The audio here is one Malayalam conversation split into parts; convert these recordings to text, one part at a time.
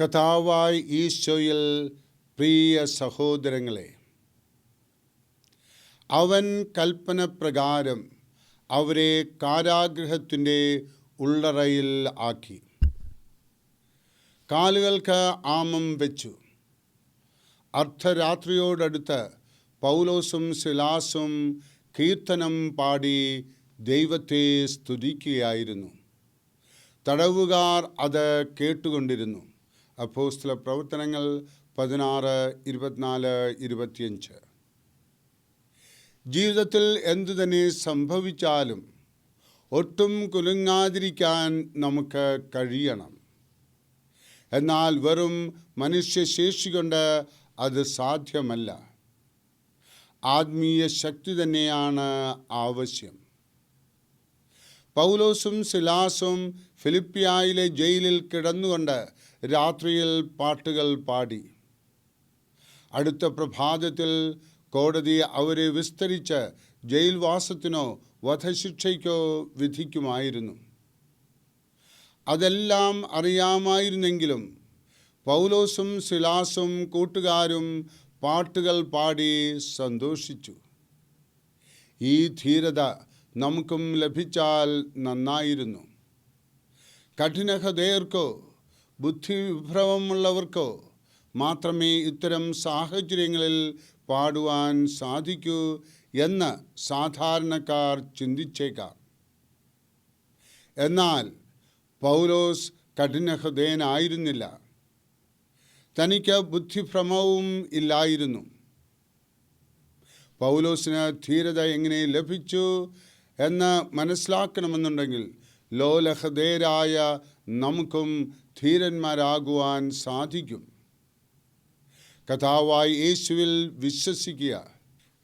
കഥാവായി ഈശോയിൽ പ്രിയ സഹോദരങ്ങളെ അവൻ കൽപ്പന പ്രകാരം അവരെ കാരാഗ്രഹത്തിന്റെ ഉള്ളറയിൽ ആക്കി. കാലുകൾക്ക് ആമം വെച്ചു. അർദ്ധരാത്രിയോടടുത്ത് പൗലോസും ശിലാസും കീർത്തനം പാടി ദൈവത്തെ സ്തുതിക്കുകയായിരുന്നു. തടവുകാർ അത് കേട്ടുകൊണ്ടിരുന്നു. അപ്പോസ്തല പ്രവർത്തനങ്ങൾ പതിനാറ് ഇരുപത്തിനാല് ഇരുപത്തിയഞ്ച്. ജീവിതത്തിൽ എന്തു തന്നെ സംഭവിച്ചാലും ഒട്ടും കുലുങ്ങാതിരിക്കാൻ നമുക്ക് കഴിയണം. എന്നാൽ വെറും മനുഷ്യശേഷി കൊണ്ട് അത് സാധ്യമല്ല. ആത്മീയ ശക്തി തന്നെയാണ് ആവശ്യം. പൗലോസും സിലാസും ഫിലിപ്പിയായിലെ ജയിലിൽ കിടന്നുകൊണ്ട് രാത്രിയിൽ പാട്ടുകൾ പാടി. അടുത്ത പ്രഭാതത്തിൽ കോടതി അവരെ വിസ്തരിച്ച് ജയിൽവാസത്തിനോ വധശിക്ഷയ്ക്കോ വിധിക്കുമായിരുന്നു. അതെല്ലാം അറിയാമായിരുന്നെങ്കിലും പൗലോസും സിലാസും കൂട്ടുകാരും പാട്ടുകൾ പാടി സന്തോഷിച്ചു. ഈ ധീരത നമുക്കും ലഭിച്ചാൽ നന്നായിരുന്നു. കഠിനഹൃദയർക്കോ ബുദ്ധിവിഭ്രമമുള്ളവർക്കോ മാത്രമേ ഇത്തരം സാഹചര്യങ്ങളിൽ പാടുവാൻ സാധിക്കൂ എന്ന് സാധാരണക്കാർ ചിന്തിച്ചേക്കാം. എന്നാൽ പൗലോസ് കഠിനഹൃദയനായിരുന്നില്ല. തനിക്ക് ബുദ്ധിഭ്രമവും ഇല്ലായിരുന്നു. പൗലോസിന് ധീരത എങ്ങനെ ലഭിച്ചു എന്ന് മനസ്സിലാക്കണമെന്നുണ്ടെങ്കിൽ ലോലഹൃദയരായ നമുക്കും ധീരന്മാരാകുവാൻ സാധിക്കും. കഥാവായി യേശുവിൽ വിശ്വസിക്കുക.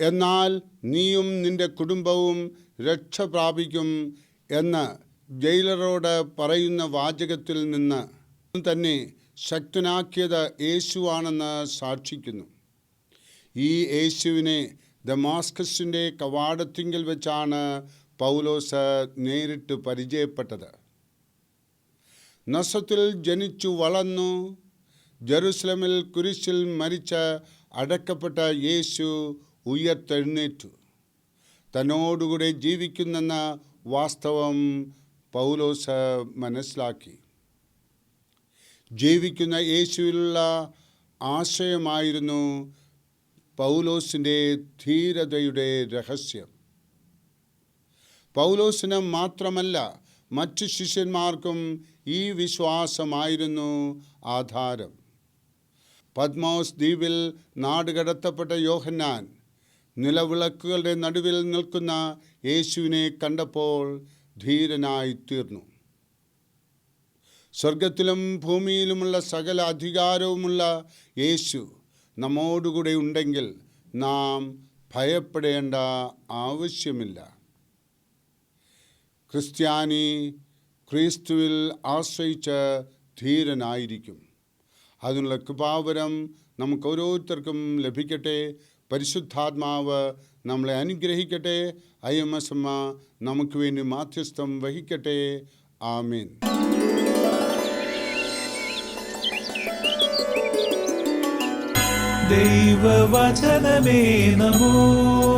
എന്നാൽ നീയും നിന്റെ കുടുംബവും രക്ഷ പ്രാപിക്കും എന്ന് ജയിലറോട് പറയുന്ന വാചകത്തിൽ നിന്ന് തന്നെ ശക്തനാക്കിയത് യേശുവാണെന്ന് സാക്ഷിക്കുന്നു. ഈ യേശുവിനെ ദമാസ്കസിന്റെ കവാടത്തിങ്കിൽ വെച്ചാണ് പൗലോസ് നേരിട്ട് പരിചയപ്പെട്ടത്. നസത്തിൽ ജനിച്ചു വളർന്നു. ജെറുസലമിൽ കുരിശിൽ മരിച്ച അടക്കപ്പെട്ട യേശു ഉയർത്തെഴുന്നേറ്റു. തന്നോടുകൂടെ ജീവിക്കുന്നെന്ന വാസ്തവം പൗലോസ് മനസ്സിലാക്കി. ജീവിക്കുന്ന യേശുവിലുള്ള ആശയമായിരുന്നു പൗലോസിന്റെ ധീരതയുടെ രഹസ്യം. പൗലോസിന് മാത്രമല്ല മറ്റു ശിഷ്യന്മാർക്കും ഈ വിശ്വാസമായിരുന്നു ആധാരം. പത്മോസ് ദ്വീപിൽ നാടുകടത്തപ്പെട്ട യോഹന്നാൻ നിലവിളക്കുകളുടെ നടുവിൽ നിൽക്കുന്ന യേശുവിനെ കണ്ടപ്പോൾ ധീരനായി തീർന്നു. സ്വർഗത്തിലും ഭൂമിയിലുമുള്ള സകല അധികാരവുമുള്ള യേശു നമ്മോടുകൂടെ ഉണ്ടെങ്കിൽ നാം ഭയപ്പെടേണ്ട ആവശ്യമില്ല. ക്രിസ്ത്യാനി ക്രിസ്തുവിൽ ആശ്രയിച്ച് ധീരനായിരിക്കും. അതിനുള്ള കൃപാവരം നമുക്ക് ഓരോരുത്തർക്കും ലഭിക്കട്ടെ. പരിശുദ്ധാത്മാവ് നമ്മളെ അനുഗ്രഹിക്കട്ടെ. ഐ എം എസ് എമ്മ നമുക്ക് വേണ്ടി മാധ്യസ്ഥം വഹിക്കട്ടെ. ആമീൻ. ദൈവവചനമേ നമോ.